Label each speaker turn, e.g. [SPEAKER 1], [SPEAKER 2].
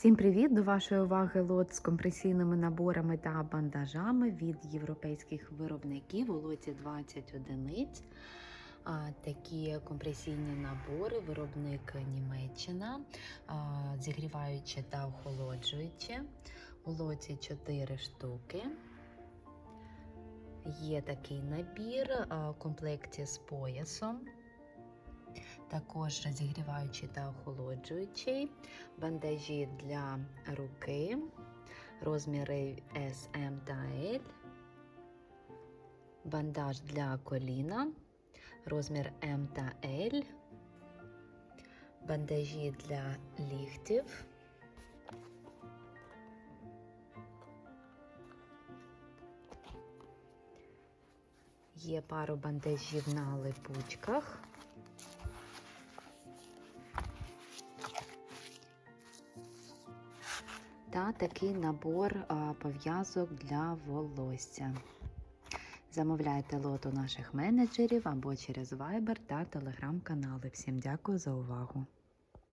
[SPEAKER 1] Всім привіт! До вашої уваги лот з компресійними наборами та бандажами від європейських виробників у лоті 20 одиниць. Такі компресійні набори, виробник Німеччина, а, зігріваючі та охолоджуючі. У лоті 4 штуки. Є такий набір в комплекті з поясом. Також розігріваючий та охолоджуючий, бандажі для руки, розміри S, M та L, бандаж для коліна, розмір M та L, бандажі для ліктів. Є пару бандажів на липучках. Та такий набор пов'язок для волосся. Замовляйте лот у наших менеджерів або через Viber та телеграм-канали. Всім дякую за увагу!